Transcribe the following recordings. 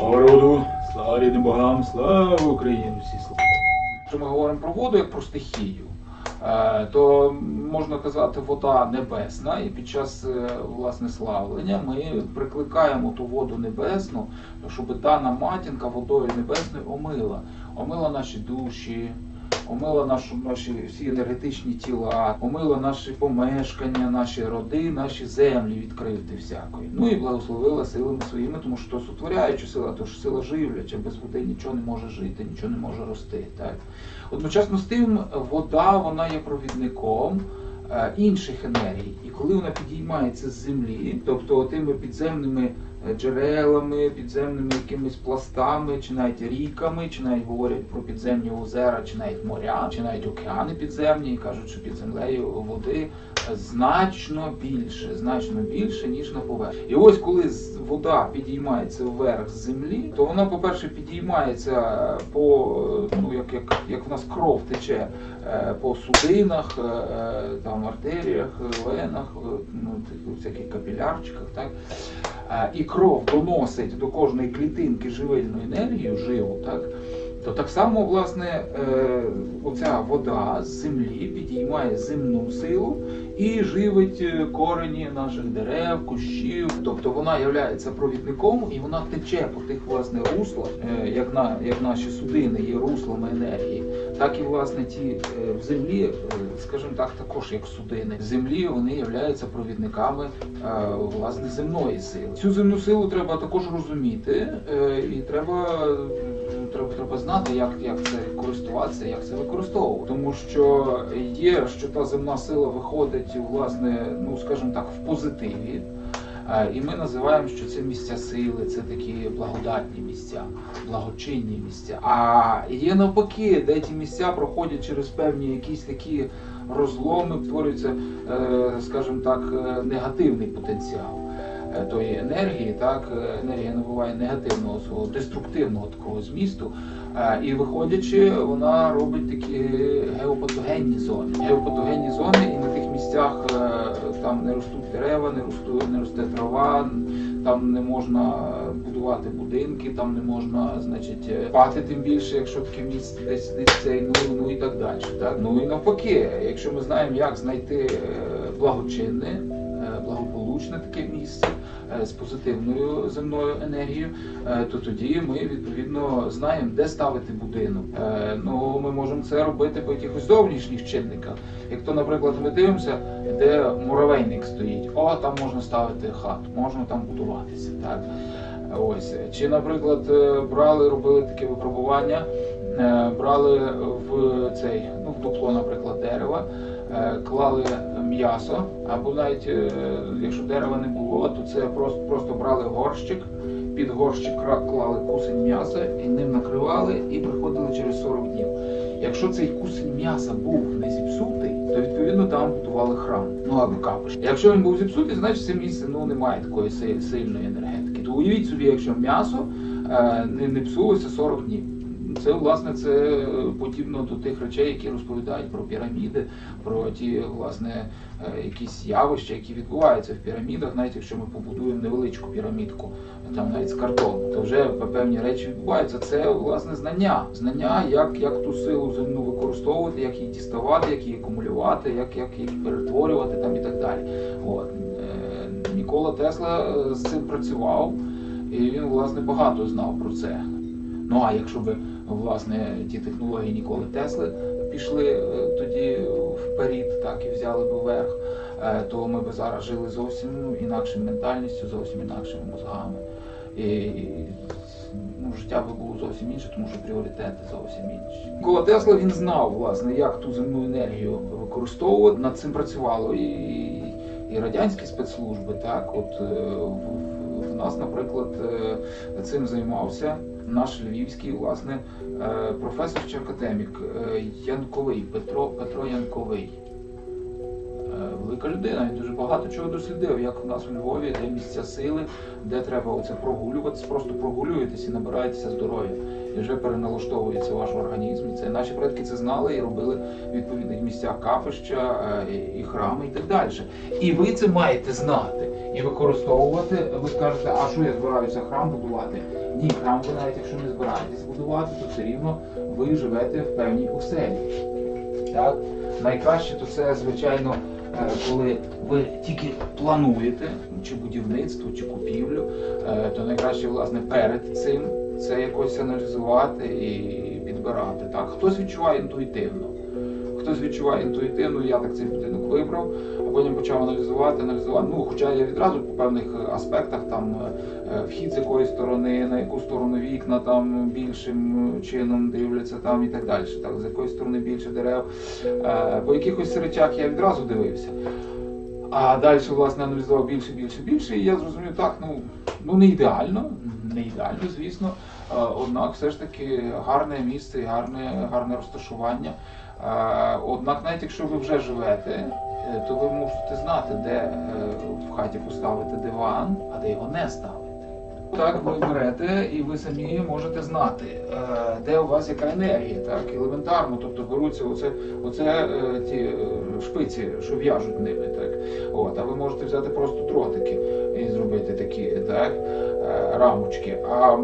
Роду, слава рідним богам, слава Україні, всі слава. Якщо ми говоримо про воду як про стихію, е, то можна казати вода небесна, і під час е, власне славлення ми прикликаємо ту воду небесну, щоб дана матінка водою небесною омила, омила наші душі. Омила нашу, наші всі енергетичні тіла, омила наші помешкання, наші роди, наші землі від кривди всякої. Ну і благословила силами своїми, тому що то сотворяюча сила, то ж сила живляча, без води нічого не може жити, нічого не може рости. Так? Одночасно з тим, вода вона є провідником інших енергій. І коли вона підіймається з землі, тобто тими підземними е, джерелами, підземними якимись пластами, чи навіть ріками, чи навіть говорять про підземні озера, чи навіть моря, чи навіть океани підземні, і кажуть, що під землею води е, значно більше, значно більше, ніж на поверхні. І ось коли вода підіймається вверх з землі, то вона, по-перше, підіймається по ну як, як, як в нас кров тече е, по судинах, е, е, там артеріях, венах, ну всяких капілярчиках, так. І кров доносить до кожної клітинки живильну енергію, живу, так. То так само, власне, е, оця вода з землі підіймає земну силу і живить е, корені наших дерев, кущів. Тобто вона є провідником і вона тече по тих власне руслах, е, як, на, як наші судини є руслами енергії, так і власне ті в землі, скажімо так, також як судини. В землі вони являються провідниками власне земної сили. Цю земну силу треба також розуміти, і треба, треба, знати, як, як це користуватися, як це використовувати. Тому що є, що та земна сила виходить, власне, ну скажімо так, в позитиві. Е, І ми називаємо, що це місця сили, це такі благодатні місця, благочинні місця. А є навпаки, де ті місця проходять через певні якісь такі розломи, творюється, е, скажімо так, е, негативний потенціал тої енергії. Так, Е, енергія набуває негативного свого деструктивного такого змісту. Е, І виходячи, вона робить такі геопатогенні зони. Геопатогенні зони, і на тих місцях е, там не ростуть дерева, не ростуть, не росте трава, там не можна будувати будинки, там не можна, значить, е, спати тим більше, якщо таке місце десь десь цей, ну, ну і так далі. Так? Ну і навпаки, якщо ми знаємо, як знайти е, благочинне, е, благополучне таке місце е, з позитивною земною енергією, е, то тоді ми відповідно знаємо, де ставити будинок. Е, Ну ми можемо це робити по якихось зовнішніх чинниках. Як то, наприклад, ми дивимося, де муравейник стоїть, о, там можна ставити хату, можна там будуватися. Так? Ось. Чи, наприклад, е, брали, робили таке випробування, е, брали в цей, ну, в дупло, наприклад, дерева, е, клали м'ясо, або навіть якщо дерева не було, то це просто, просто брали горщик, під горщик клали кусень м'яса і ним накривали і приходили через 40 днів. Якщо цей кусень м'яса був не зіпсутий, то відповідно там будували храм, ну або капиш. Якщо він був зіпсутий, значить це місце ну немає такої сильної енергетики. Уявіть собі, якщо м'ясо е, не, не псулося 40 днів. Це власне це подібно до тих речей, які розповідають про піраміди, про ті власне е, якісь явища, які відбуваються в пірамідах, навіть якщо ми побудуємо невеличку пірамідку, там навіть з картону, то вже певні речі відбуваються. Це власне знання, знання, як, як ту силу земну використовувати, як її діставати, як її акумулювати, як, як її перетворювати там і так далі. От. Нікола Тесла е, з цим працював, і він власне багато знав про це. Ну а якщо б власне ті технології Ніколи Тесли пішли е, тоді вперед, так і взяли б верх, е, то ми б зараз жили зовсім інакшою ментальністю, зовсім інакшими мозгами. І, ну, життя би було зовсім інше, тому що пріоритети зовсім інші. Нікола Тесла він знав, власне, як ту земну енергію використовувати. Над цим працювало і, і радянські спецслужби. Так, от е, в, нас, наприклад, е, цим займався наш львівський власне е, професор чи академік Янковий Петро Петро Янковий. Велика людина. Він дуже багато чого дослідив, як у нас у Львові, де місця сили, де треба оце прогулюватися, просто прогулюєтесь і набираєтеся здоров'я. І вже переналаштовується ваш організм. Це наші предки це знали і робили відповідних місцях капища е, і- храми, і так далі. І ви це маєте знати і використовувати. Ви скажете, а що я збираюся храм будувати? Ні, храм ви навіть якщо не збираєтесь будувати, то все рівно ви живете в певній оселі. Так? Найкраще то це, звичайно, коли ви тільки плануєте чи будівництво, чи купівлю, е, то найкраще, власне, перед цим це якось аналізувати і підбирати. Так? Хтось відчуває інтуїтивно. Хтось відчуває інтуїтивно, я так цей будинок вибрав, а потім почав аналізувати, аналізувати. Ну, хоча я відразу по певних е, аспектах там е, вхід з якої сторони, на яку сторону вікна там більшим чином дивляться там і так далі. Так, з якої сторони більше дерев. Е, По якихось речах я відразу дивився. А далі, власне, аналізував більше, більше, більше, і я зрозумів, так, ну, ну не ідеально, не ідеально, звісно. Е, Однак все ж таки гарне місце і гарне, гарне розташування. Однак, навіть якщо ви вже живете, е, то ви можете знати, де е, в хаті поставити диван, а де його не ставити. Так, ви берете і ви самі можете знати, е, де у вас яка енергія, так, елементарно. Тобто беруться оце, оце е, ті е, шпиці, що в'яжуть ними, так. От, а ви можете взяти просто дротики і зробити такі, так, рамочки. А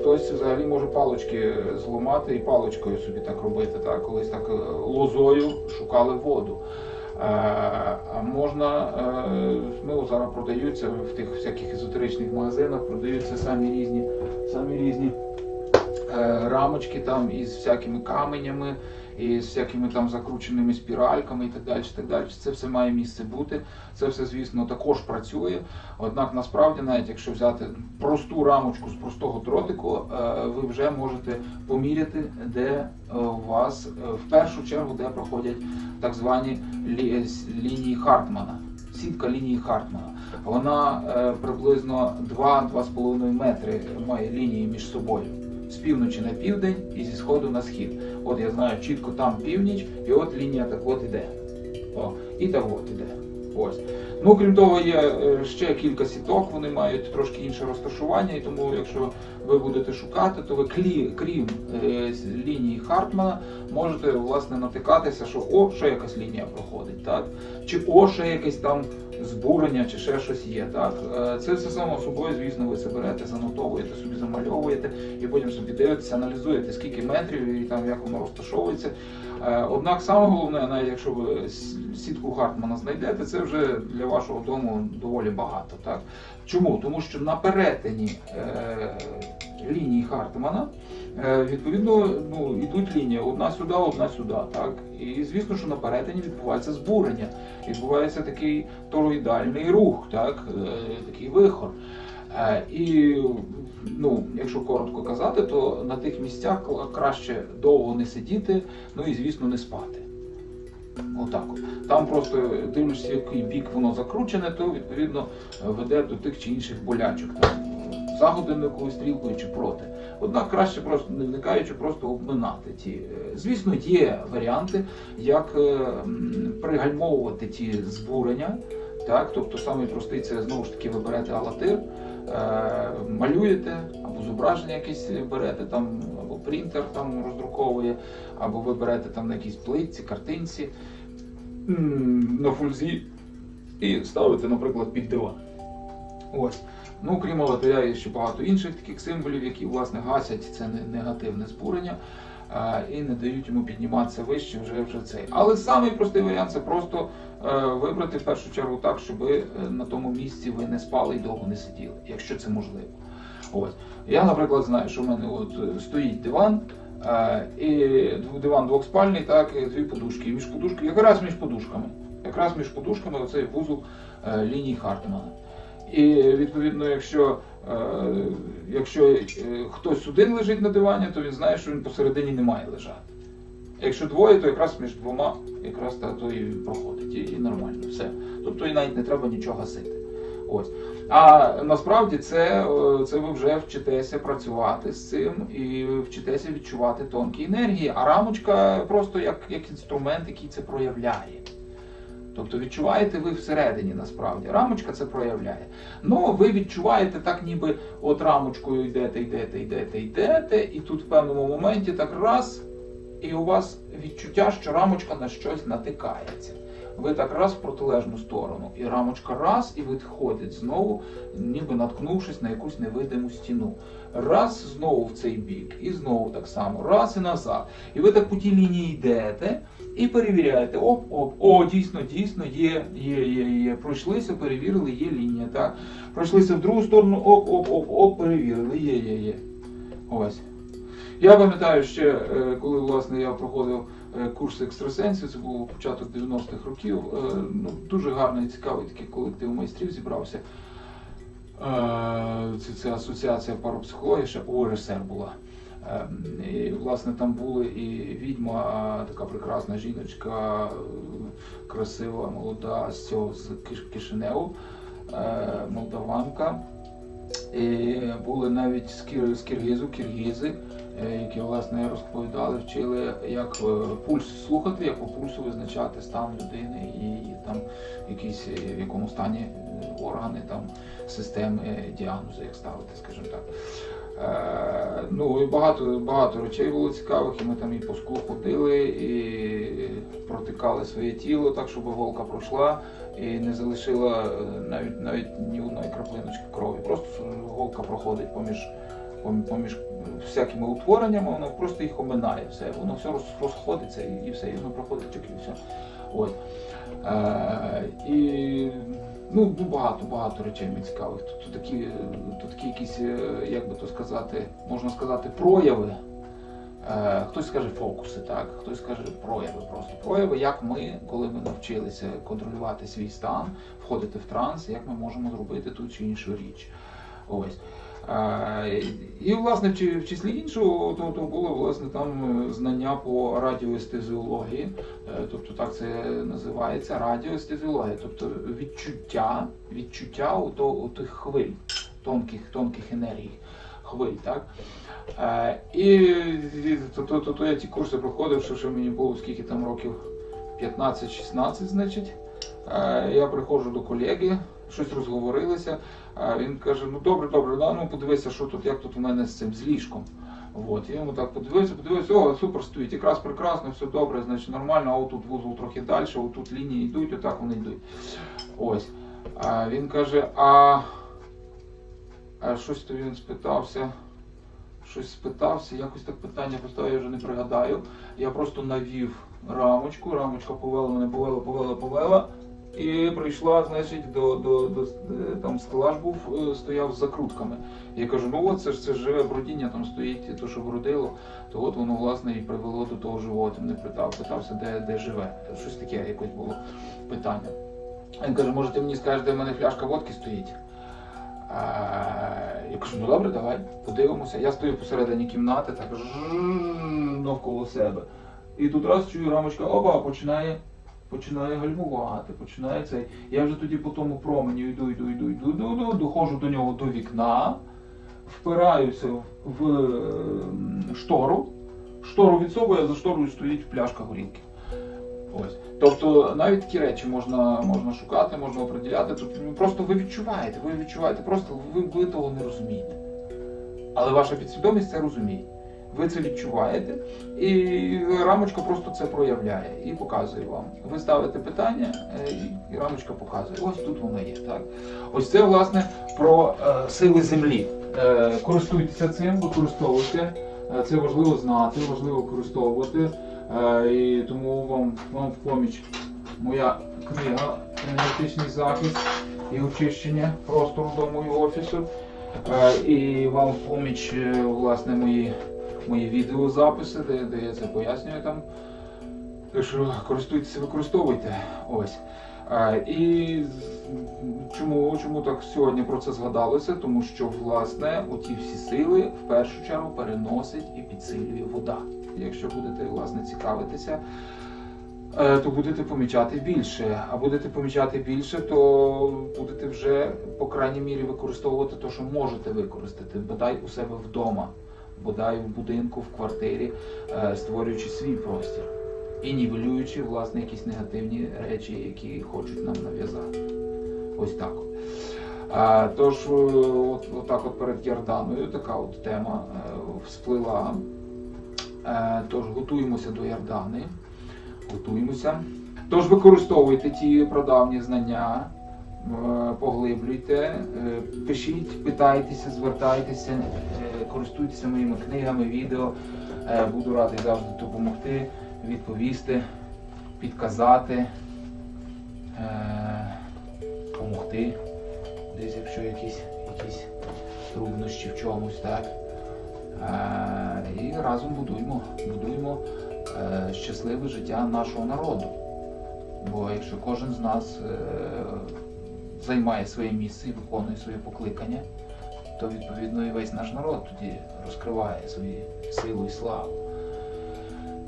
хтось взагалі може палочки зламати і палочкою собі так робити. Так, колись так лозою шукали воду. А можна, е, ну зараз продаються в тих всяких езотеричних магазинах, продаються самі різні, самі різні рамочки там із всякими каменями, і з всякими там закрученими спіральками і так далі. Так далі. Це все має місце бути. Це все, звісно, також працює. Однак насправді, навіть якщо взяти просту рамочку з простого дротику, е, ви вже можете поміряти, де е, у вас е, в першу чергу, де проходять так звані лі- лінії Хартмана. Сітка лінії Хартмана. Вона е, приблизно 2-2,5 метри має лінії між собою. З півночі на південь і зі сходу на схід. От я знаю чітко там північ, і от лінія так от іде. О, і так от іде. Ось. Ну, крім того, є е, ще кілька сіток, вони мають трошки інше розташування, і тому, якщо ви будете шукати, то ви клі, крім е, лінії Хартмана можете власне натикатися, що о, ще якась лінія проходить, так? Чи о, ще якесь там збурення, чи ще щось є. Так? Е, Це все само собою, звісно, ви це берете, занотовуєте, собі замальовуєте, і потім собі дивитеся, аналізуєте, скільки метрів і там як воно розташовується. Е, Однак саме головне, навіть якщо ви сітку Хартмана знайдете, це вже для вашого дому доволі багато. Так? Чому? Тому що на перетині е, лінії Хартмана е, відповідно ну, йдуть лінії одна сюди, одна сюди. Так? І звісно, що на перетині відбувається збурення, відбувається такий тороїдальний рух, так? такий вихор. Е, І ну, якщо коротко казати, то на тих місцях краще довго не сидіти, ну і звісно не спати. Отак. от. Там просто дивишся, який бік воно закручене, то відповідно веде до тих чи інших болячок. Там, за стрілкою чи проти. Однак краще просто не вникаючи, просто обминати ті. Е, Звісно, є варіанти, як е, пригальмовувати ті збурення. Так, тобто самий простий це знову ж таки ви берете алатир, малюєте, або зображення якесь берете там, або принтер там роздруковує, або ви берете там на якійсь плитці, картинці на фульзі і ставите, наприклад, під диван. Ось. Ну, крім алатиря, є ще багато інших таких символів, які власне гасять це не- негативне збурення. е, І не дають йому підніматися вище вже вже цей. Але самий простий варіант це просто е, вибрати в першу чергу так, щоб е, на тому місці ви не спали і довго не сиділи, якщо це можливо. Ось. Я, наприклад, знаю, що в мене от е, стоїть диван, е, і диван двохспальний, так, і дві подушки. І між подушками, якраз між подушками. Якраз між подушками оцей вузол е, лінії Хартмана. І відповідно, якщо, е, якщо е, хтось один лежить на дивані, то він знає, що він посередині не має лежати. Якщо двоє, то якраз між двома якраз та то і проходить, і, і нормально, все. Тобто і навіть не треба нічого гасити. Ось. А насправді це, е, це ви вже вчитеся працювати з цим і вчитеся відчувати тонкі енергії, а рамочка просто як, як інструмент, який це проявляє. Тобто відчуваєте ви всередині насправді. Рамочка це проявляє. Ну ви відчуваєте так, ніби от рамочкою йдете, йдете, йдете, йдете, і тут в певному моменті так раз, і у вас відчуття, що рамочка на щось натикається. Ви так раз в протилежну сторону, і рамочка раз і відходить знову, ніби наткнувшись на якусь невидиму стіну. Раз знову в цей бік, і знову так само, раз і назад. І ви так по тій лінії йдете і перевіряєте. Оп, оп, о, дійсно, дійсно, є, є, є, є. Пройшлися, перевірили, є лінія. Так? Пройшлися в другу сторону, оп, оп, оп, оп, перевірили, є, є, є. Ось. Я пам'ятаю ще, е, коли власне я проходив е, курс екстрасенсів, це був початок 90-х років. е, Ну, дуже гарний і цікавий такий колектив майстрів зібрався. Це, це асоціація парапсихології, ще ОРСР була. Е, І, власне, там були і відьма, така прекрасна жіночка, красива, молода з цього з Кишиневу, молдаванка. І були навіть з, Кир, з Киргизу, киргизи, е, які власне розповідали, вчили, як е, пульс слухати, як по пульсу визначати стан людини і там якісь е, в якому стані е, органи, там системи е, діагнозу, як ставити, скажімо так. Е, ну і багато, багато речей було цікавих, і ми там і по склу ходили, і протикали своє тіло так, щоб голка пройшла і не залишила е, навіть навіть ні одної краплиночки крові. Просто голка проходить поміж, поміж, всякими утвореннями, воно просто їх оминає все. Воно все розходиться і, все, і воно проходить тільки все. Ось. Е, і ну, ну, багато, багато речей мені цікавих. Тут, тут, такі, тут такі якісь, е, як би то сказати, можна сказати, прояви. Е, Хтось скаже фокуси, так, хтось скаже прояви просто. Прояви, як ми, коли ми навчилися контролювати свій стан, входити в транс, як ми можемо зробити ту чи іншу річ. Ось. І, власне, в числі іншого, то, то було власне там е, знання по радіоестезіології, Е, тобто так це називається радіоестезіологія, тобто відчуття, відчуття у, то, у тих хвиль, тонких, тонких енергій, хвиль, так? Е, І то, то, то, то я ці курси проходив, що мені було скільки там років 15-16, значить. Е, Я приходжу до колеги, щось розговорилися. Він каже: ну добре, добре, да, ну подивися, що тут, як тут у мене з цим з ліжком. От, я йому так подивився, подивився, о, супер стоїть, якраз прекрасно, все добре, значить нормально, а отут вузол трохи далі, отут лінії йдуть, отак вони йдуть. Ось. А він каже, а, а щось то він спитався. Щось спитався, якось так питання поставив, я вже не пригадаю. Я просто навів рамочку, рамочка повела мене, повела, повела, повела. І прийшла, значить, до, до, до е, там стелаж був, е, стояв з закрутками. Я кажу, ну от це ж це живе бродіння, там стоїть то, що бродило, то от воно власне і привело до того живого. Ти мене питав, питався, де, де живе. Щось таке якось було питання. Він каже, може ти мені скажеш, де в мене фляжка водки стоїть? А, я кажу, ну добре, давай, подивимося. Я стою посередині кімнати, так навколо себе. І тут раз чую рамочка, опа, починає, починає гальмувати, починає цей. Я вже тоді по тому променю йду, йду, йду, йду, йду, йду, доходжу до нього до вікна, впираюся в ем, штору, штору відсовую, а за шторою стоїть пляшка горілки. Ось. Тобто навіть такі речі можна, можна шукати, можна оприділяти. Тобто, просто ви відчуваєте, ви відчуваєте, просто ви, ви того не розумієте. Але ваша підсвідомість це розуміє. Ви це відчуваєте, і рамочка просто це проявляє і показує вам. Ви ставите питання, е, і- рамочка показує. Ось тут воно є. Так? Ось це власне про е, сили землі. Е, користуйтеся цим, використовуйте. Е, Це важливо знати, важливо використовувати. Е, І тому вам, вам в поміч моя книга енергетичний захист і очищення простору дому і офісу. Е, І вам в поміч е, власне мої, мої відеозаписи, де, де я це пояснюю там. Так що користуйтеся, використовуйте. Ось. Е, І чому, чому так сьогодні про це згадалося? Тому що власне оті всі сили в першу чергу переносить і підсилює вода. Якщо будете власне цікавитися, е, то будете помічати більше. А будете помічати більше, то будете вже по крайній мірі використовувати те, що можете використати, бодай у себе вдома, бодай в будинку, в квартирі, е, створюючи свій простір. і нівелюючи власне якісь негативні речі, які хочуть нам нав'язати. Ось так. Тож, е, от, от так от перед Ярданою така от тема е, всплила. Тож готуємося до Ярдани. Готуємося. Тож використовуйте ті прадавні знання, поглиблюйте, е, пишіть, питайтеся, звертайтеся, е, користуйтеся моїми книгами, відео. Е, Буду радий завжди допомогти, відповісти, підказати, е, допомогти. Десь, якщо якісь, якісь труднощі в чомусь, так. Е, І разом будуємо, будуємо е, щасливе життя нашого народу. Бо якщо кожен з нас е, займає своє місце і виконує своє покликання, то відповідно і весь наш народ тоді розкриває свою силу і славу.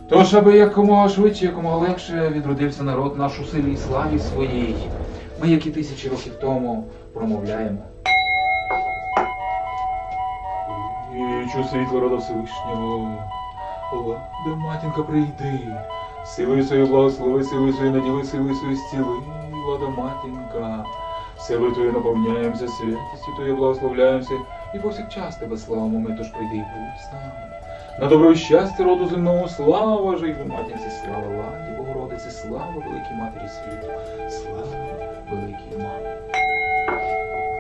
Тож, аби якомога швидше, якомога легше відродився народ наш у силі і славі своїй, ми, як і тисячі років тому, промовляємо. Вічу світло рода Всевишнього, Ладе, матінка, прийди, силою свою благослови, силою свою наділи, силою свою зціли, Лада матінка, Силою Твою наповняємося, святістю Твою благословляємося, і повсякчас тебе славимо, ми тож прийди і будь з нами. На добро і щастя роду земного, слава живо матінці, слава ладі, Богородиці, слава великій матері світу, слава великій мамі.